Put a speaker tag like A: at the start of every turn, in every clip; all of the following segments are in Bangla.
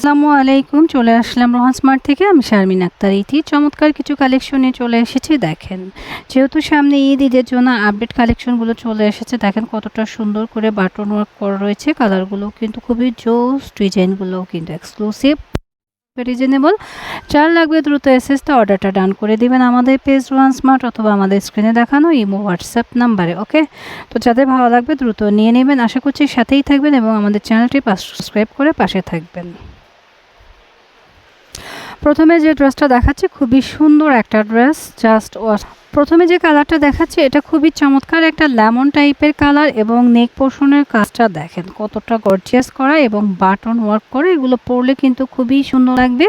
A: আসসালামু আলাইকুম, চলে আসলাম রোহান স্মার্ট থেকে। আমি শারমিন আক্তার। ইতি চমৎকার কিছু কালেকশনে চলে এসেছি, দেখেন। যেহেতু সামনে ঈদ, ঈদের জন্য আপডেট কালেকশনগুলো চলে এসেছে, দেখেন কতটা সুন্দর করে বাটন ওয়ার্ক করা রয়েছে। কালারগুলো কিন্তু খুবই জোস ডিজাইনগুলোও কিন্তু এক্সক্লুসিভ রিজনেবল যার লাগবে দ্রুত এসএসতে অর্ডারটা ডান করে দিবেন আমাদের পেজ ওয়ান স্মার্ট অথবা আমাদের স্ক্রিনে দেখানো ইমো হোয়াটসঅ্যাপ নাম্বারে ওকে তো যাদের ভালো লাগবে দ্রুত নিয়ে নেবেন। আশা করছি সাথেই থাকবেন এবং আমাদের চ্যানেলটি সাবস্ক্রাইব করে পাশে থাকবেন। প্রথমে যে ড্রেসটা দেখাচ্ছে খুবই সুন্দর একটা ড্রেস জাস্ট প্রথমে যে কালারটা দেখাচ্ছে, এটা খুবই চমৎকার একটা লেমন টাইপের কালার এবং নেক পোর্শনের কাজটা দেখেন কতটা গর্জিয়াস করা এবং বাটন ওয়ার্ক করে। এগুলো পরলে কিন্তু খুবই সুন্দর লাগবে।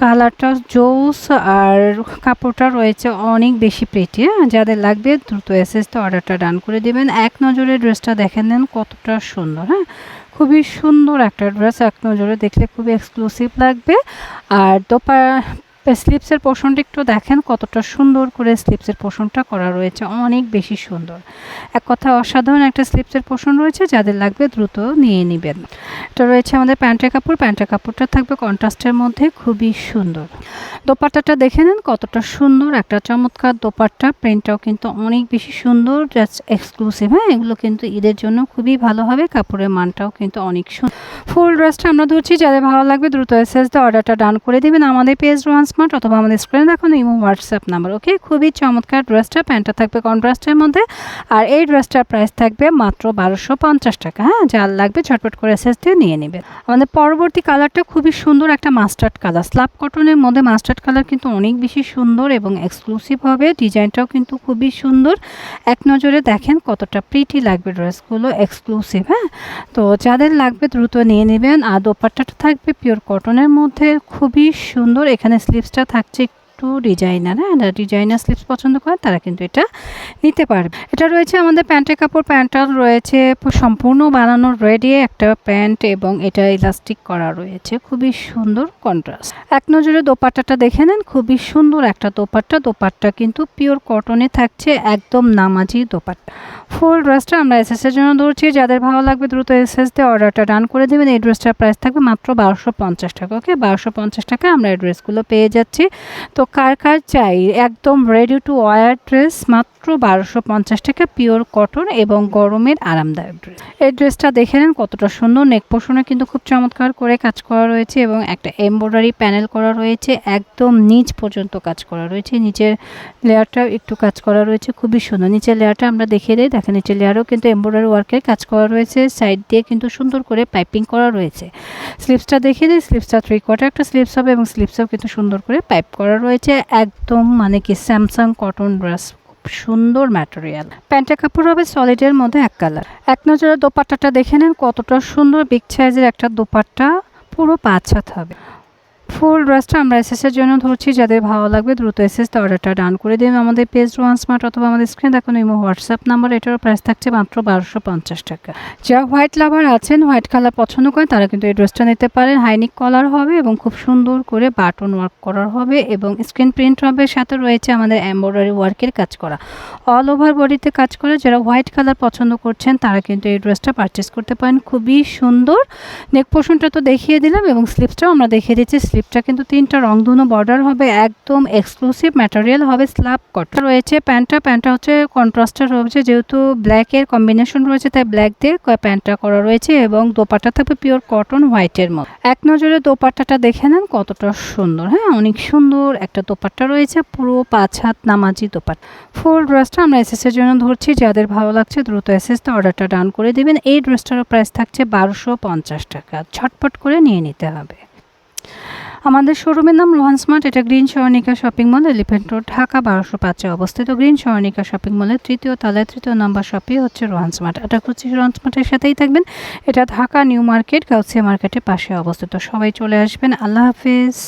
A: কালারটা জোস আর কাপড়টা রয়েছে অনেক বেশি প্রেটি যাদের লাগবে দ্রুত এসএসতে অর্ডারটা ডান করে দিবেন। এক নজরে ড্রেসটা দেখেন নেন কতটা সুন্দর হ্যাঁ? খুবই সুন্দর একটা ড্রেস, এক নজরে দেখলে খুবই এক্সক্লুসিভ লাগবে। আর দোপা স্লিপসের পোষণটা একটু দেখেন কতটা সুন্দর করে স্লিপসের পোষণটা করা রয়েছে, অনেক বেশি সুন্দর। এক কথা অসাধারণ একটা স্লিপসের পোষণ রয়েছে, যাদের লাগবে দ্রুত নিয়ে নেবেন। এটা রয়েছে আমাদের প্যান্টের কাপড়, প্যান্টের কাপড়টা থাকবে কন্ট্রাস্টের মধ্যে, খুবই সুন্দর। দোপাট্টাটা দেখে নেন, কতটা সুন্দর, একটা চমৎকার দোপাট্টা। প্রিন্টটাও কিন্তু অনেক বেশি সুন্দর জাস্ট এক্সক্লুসিভ হ্যাঁ এগুলো কিন্তু ঈদের জন্য খুবই ভালো হবে, কাপড়ের মানটাও কিন্তু অনেক সুন্দর ফুল ড্রেসটা আমরা ধরছি, যাদের ভালো লাগবে দ্রুত এসএস দিয়ে অর্ডারটা ডান করে দিবেন। আমাদের পেজ ওয়ান স্মার্ট অথবা আমাদের স্ক্রিনে দেখুন ইমো হোয়াটসঅ্যাপ নাম্বার ওকে খুবই চমৎকার ড্রেসটা প্যান্টটা থাকবে কন্ট্রাস্টের মধ্যে। আর এই ড্রেসটার প্রাইস থাকবে মাত্র বারোশো পঞ্চাশ টাকা হ্যাঁ? যার লাগবে ঝটপট করে এসএস দিয়ে নিয়ে নেবে আমাদের পরবর্তী কালারটা খুবই সুন্দর একটা মাস্টার্ড কালার স্লাব কটনের মধ্যে মাস্টার্ড কালার কিন্তু অনেক বেশি সুন্দর এবং এক্সক্লুসিভ হবে। ডিজাইনটাও কিন্তু খুবই সুন্দর। এক নজরে দেখেন কতটা প্রিটি লাগবে ড্রেসগুলো এক্সক্লুসিভ হ্যাঁ? তো যাদের লাগবে দ্রুত নিয়ে নেবেন। আর দোপাট্টাটা থাকবে পিওর কটনের মধ্যে। খুবই সুন্দর। এখানে স্লিভসটা থাকছে একটু ডিজাইনার হ্যাঁ? ডিজাইনার স্লিপস পছন্দ করেন তারা কিন্তু এটা নিতে পারবে। এটা রয়েছে আমাদের প্যান্টের কাপড় প্যান্টটা রয়েছে, সম্পূর্ণ বানানো রেডি একটা প্যান্ট এবং এটা ইলাস্টিক করা রয়েছে। খুবই সুন্দর কন্ট্রাস্ট এক নজরে দোপাট্টাটা দেখে নেন, খুবই সুন্দর একটা দোপাট্টা। দোপাট্টা কিন্তু পিওর কটনে থাকছে, একদম নামাজি দোপাট্টা। ফুল ড্রেসটা আমরা এস এর জন্য ধরছি। যাদের ভালো লাগবে দ্রুত এস এস দিয়ে অর্ডারটা ডান করে দেবেন। এই ড্রেসটার প্রাইস থাকবে মাত্র বারোশো পঞ্চাশ টাকা ওকে বারোশো পঞ্চাশ টাকা আমরা এই ড্রেসগুলো পেয়ে যাচ্ছি। তো কার কার চাই একদম রেডি টু ওয়ার ড্রেস মাত্র বারোশো পঞ্চাশ টাকা পিওর কটন এবং গরমের আরামদায়ক ড্রেস এই ড্রেসটা দেখে নেন কতটা সুন্দর। নেক পোষণে কিন্তু খুব চমৎকার করে কাজ করা রয়েছে এবং একটা এমব্রয়ডারি প্যানেল করা রয়েছে। একদম নিচ পর্যন্ত কাজ করা রয়েছে। নিচের লেয়ারটা একটু কাজ করা রয়েছে। খুবই সুন্দর। নিচের লেয়ারটা আমরা দেখে দিই। দেখেন নিচের লেয়ারও কিন্তু এমব্রয়ডারি ওয়ার্কের কাজ করা রয়েছে। সাইড দিয়ে কিন্তু সুন্দর করে পাইপিং করা রয়েছে। স্লিপসটা দেখে দিই। স্লিপসটা থ্রি কোয়ার্টার একটা স্লিপস হবে এবং স্লিপসও কিন্তু সুন্দর করে পাইপ করা রয়েছে। একদম মানে কি স্যামসাং কটন ড্রেস সুন্দর ম্যাটেরিয়াল প্যান্টের কাপড় হবে সলিডের মধ্যে এক কালার এক নজরে দোপাট্টাটা দেখে নেন কতটা সুন্দর বিগ সাইজের একটা দোপাট্টা। পুরো পাঁচ হাত হবে। ফুল ড্রেসটা আমরা এসএসের জন্য ধরছি, যাদের ভালো লাগবে দ্রুত এসএস অর্ডারটা ডান করে দিন আমাদের পেজ ওয়ান স্মার্ট অথবা আমাদের স্ক্রিনে দেখুন ইমো হোয়াটসঅ্যাপ নাম্বার এটারও প্রাইস থাকছে মাত্র বারোশো পঞ্চাশ টাকা। যারা হোয়াইট লাভার আছেন হোয়াইট কালার পছন্দ করেন, তারা কিন্তু এই ড্রেসটা নিতে পারেন। হাইনিক কলার হবে এবং খুব সুন্দর করে বাটন ওয়ার্ক করার হবে এবং স্ক্রিন প্রিন্ট হবে। সাথে রয়েছে আমাদের এমব্রয়ডারি ওয়ার্কের কাজ করা। অল ওভার বডিতে কাজ করে, যারা হোয়াইট কালার পছন্দ করছেন, তারা কিন্তু এই ড্রেসটা পারচেস করতে পারেন। খুবই সুন্দর। নেক পোর্শনটা তো দেখিয়ে দিলাম এবং স্লিপসটাও আমরা দেখিয়ে দিচ্ছি। স্লিপটা কিন্তু তিনটা রংধনু বর্ডার হবে, একদম এক্সক্লুসিভ ম্যাটেরিয়াল হবে স্ল্যাব কটন রয়েছে প্যান্টটা প্যান্টটা হচ্ছে কন্ট্রাস্টার রয়েছে, যেহেতু ব্ল্যাকের কম্বিনেশন রয়েছে, তাই ব্ল্যাক দিয়ে প্যান্টটা করা রয়েছে এবং দোপাট্টা থাকবে পিওর কটন হোয়াইটের মতো। এক নজরে দোপাট্টাটা দেখে নেন, কতটা সুন্দর হ্যাঁ? অনেক সুন্দর একটা দোপাট্টা রয়েছে, পুরো পাঁচ হাত নামাজি দোপাট্টা। ফুল ড্রেসটা আমরা এসএসের জন্য ধরছি, যাদের ভালো লাগছে দ্রুত এসএসতে অর্ডারটা ডান করে দেবেন। এই ড্রেসটারও প্রাইস থাকছে বারোশো পঞ্চাশ টাকা ছটপট করে নিয়ে নিতে হবে। আমাদের শোরুমের নাম রোহান স্মার্ট, এটা green সরণিকা shopping mall elephant road, Dhaka বারোশো পাঁচে অবস্থিত। গ্রিন সরণিকা শপিং মলের তৃতীয় তলায় তৃতীয় নাম্বার শপিং হচ্ছে রোহান স্মার্ট। এটা করছি রোহান স্মার্টের সাথেই থাকবেন। এটা ঢাকা নিউ মার্কেট, গাউসিয়া মার্কেটের পাশে অবস্থিত। সবাই চলে আসবেন। আল্লাহ হাফিজ।